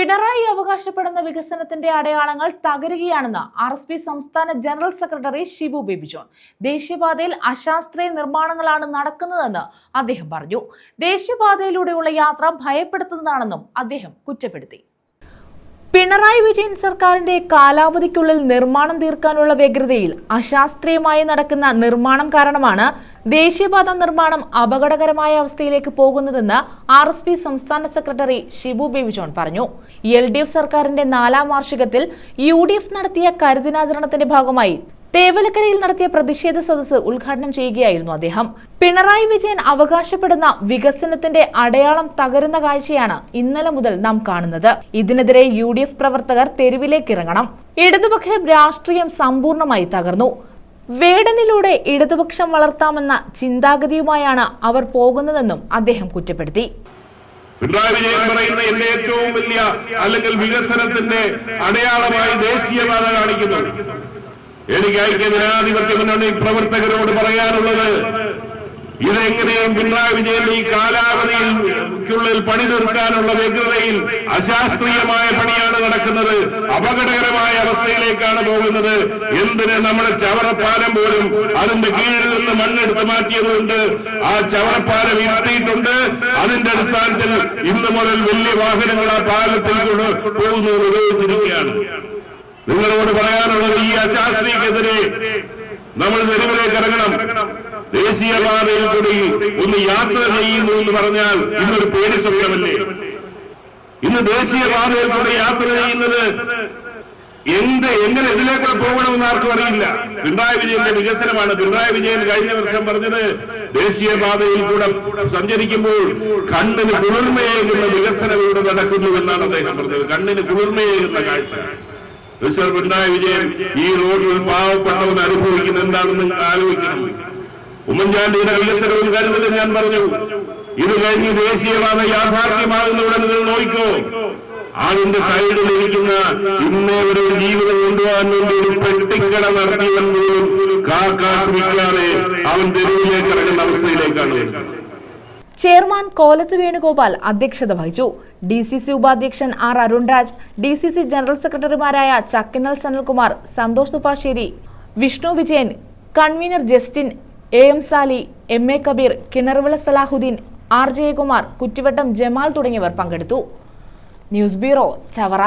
പിണറായി അവകാശപ്പെടുന്ന വികസനത്തിന്റെ അടയാളങ്ങൾ തകരുകയാണെന്ന് ആർ എസ് പി സംസ്ഥാന ജനറൽ സെക്രട്ടറി ഷിബു ബേബി ജോൺ ദേശീയപാതയിൽ അശാസ്ത്രീയ നിർമ്മാണങ്ങളാണ് നടക്കുന്നതെന്ന് അദ്ദേഹം പറഞ്ഞു. ദേശീയപാതയിലൂടെയുള്ള യാത്ര ഭയപ്പെടുത്തുന്നതാണെന്നും അദ്ദേഹം കുറ്റപ്പെടുത്തി. പിണറായി വിജയൻ സർക്കാരിന്റെ കാലാവധിക്കുള്ളിൽ നിർമ്മാണം തീർക്കാനുള്ള വ്യഗ്രതയിൽ അശാസ്ത്രീയമായി നടക്കുന്ന നിർമ്മാണം കാരണമാണ് ദേശീയപാത നിർമ്മാണം അപകടകരമായ അവസ്ഥയിലേക്ക് പോകുന്നതെന്ന് ആർ എസ് പി സംസ്ഥാന സെക്രട്ടറി ഷിബു ബേബി ജോൺ പറഞ്ഞു. എൽ ഡി എഫ് സർക്കാരിന്റെ നാലാം വാർഷികത്തിൽ യു ഡി എഫ് നടത്തിയ കരുദിനാചരണത്തിന്റെ ഭാഗമായി തേവലക്കരയിൽ നടത്തിയ പ്രതിഷേധ സദസ്സ് ഉദ്ഘാടനം ചെയ്യുകയായിരുന്നു അദ്ദേഹം. പിണറായി വിജയൻ അവകാശപ്പെടുന്ന വികസനത്തിന്റെ അടയാളം തകരുന്ന കാഴ്ചയാണ് ഇന്നലെ മുതൽ നാം കാണുന്നത്. ഇതിനെതിരെ യു പ്രവർത്തകർ തെരുവിലേക്ക് ഇറങ്ങണം. ഇടതുപക്ഷ രാഷ്ട്രീയം സമ്പൂർണമായി തകർന്നു. വേടനിലൂടെ ഇടതുപക്ഷം വളർത്താമെന്ന ചിന്താഗതിയുമായാണ് അവർ പോകുന്നതെന്നും അദ്ദേഹം കുറ്റപ്പെടുത്തി. പിണറായി വിജയൻ പറയുന്ന എന്റെ ഏറ്റവും വലിയ അല്ലെങ്കിൽ വികസനത്തിന്റെ അടയാളമായി ദേശീയപാത കാണിക്കുന്നു. എനിക്ക് ഐക്യ ജനാധിപത്യ മുന്നണി പ്രവർത്തകരോട് പറയാനുള്ളത് ഇതെങ്ങനെയും പിണറായി വിജയൻ ഈ കാലാവധിയിൽ പണി തീർക്കാനുള്ള വ്യഗ്രതയിൽ അശാസ്ത്രീയമായ പണിയാണ് നടക്കുന്നത്. അപകടകരമായ അവസ്ഥയിലേക്കാണ് പോകുന്നത്. എന്തിന് നമ്മുടെ ചവറപ്പാലം പോലും അതിന്റെ കീഴിൽ നിന്ന് മണ്ണെടുത്ത് മാറ്റിയതുകൊണ്ട് ആ ചവറപ്പാലം ഇരുത്തിയിട്ടുണ്ട്. അതിന്റെ അടിസ്ഥാനത്തിൽ ഇന്ന് മുതൽ വലിയ വാഹനങ്ങൾ ആ പാലത്തിൽ പോകുന്നത് ഉപയോഗിച്ചിരിക്കുകയാണ്. നിങ്ങളോട് പറയാനുള്ളത് അശാസ്ത്രീയക്കെതിരെ നമ്മൾ തെരുവിലേക്ക് ഇറങ്ങണം. ദേശീയപാതയിൽ കൂടി ഒന്ന് യാത്ര ചെയ്യുന്നു എന്ന് പറഞ്ഞാൽ ഇന്നൊരു പേടി സമയമല്ലേ ഇന്ന് ദേശീയപാതയിൽ കൂടി യാത്ര ചെയ്യുന്നത് എന്ത് എങ്ങനെ ഇതിലേക്ക് പോകണമെന്ന് ആർക്കും അറിയില്ല. പിണറായി വിജയന്റെ വികസനമാണ്. പിണറായി വിജയൻ കഴിഞ്ഞ വർഷം പറഞ്ഞത് ദേശീയപാതയിൽ കൂടെ സഞ്ചരിക്കുമ്പോൾ കണ്ണിന് കുളിർമയേകുന്ന വികസനം ഇവിടെ നടക്കുന്നു എന്നാണ് അദ്ദേഹം പറഞ്ഞത്. കണ്ണിന് കുളിർമയേകുന്ന കാഴ്ച. മിസ്റ്റർ ഉണ്ടായ വിജയൻ ഈ റോഡിൽ പാവപ്പെട്ടവൻ അനുഭവിക്കുന്ന എന്താണെന്ന് ആലോചിക്കണം. ഉമ്മൻചാണ്ടിയുടെ വികസനവും കരുതലും ഞാൻ പറഞ്ഞു. ഇത് കഴിഞ്ഞ് ദേശീയപാത യാഥാർത്ഥ്യമാകുന്നവിടെ നിങ്ങൾ നോക്കിക്കോ. ആളിന്റെ സൈഡിൽ ഇരിക്കുന്ന ഇന്നേ ഒരു ജീവിതം കൊണ്ടുപോകാൻ വേണ്ടി ഒരു പെട്ടിക്കട നടത്തിയവൻ പോലും കാക്കാ ശ്രമിക്കാതെ അവൻ തെരുവിലേക്ക് ഇറങ്ങുന്ന അവസ്ഥയിലേക്കാണ് വരുന്നത്. ചെയർമാൻ കോലത്ത് വേണുഗോപാൽ അധ്യക്ഷത വഹിച്ചു. ഡി സി സി ഉപാധ്യക്ഷൻ R Arunraj D C C general സെക്രട്ടറിമാരായ Chakkinal Sanalkumar Santhosh Thuppassery Vishnu Vijayan convener Justin A M Sali M A Kabeer Kinarvila Salahuddin R Jayakumar Kuttivattam Jamal തുടങ്ങിയവർ പങ്കെടുത്തു. News bureau Chavara.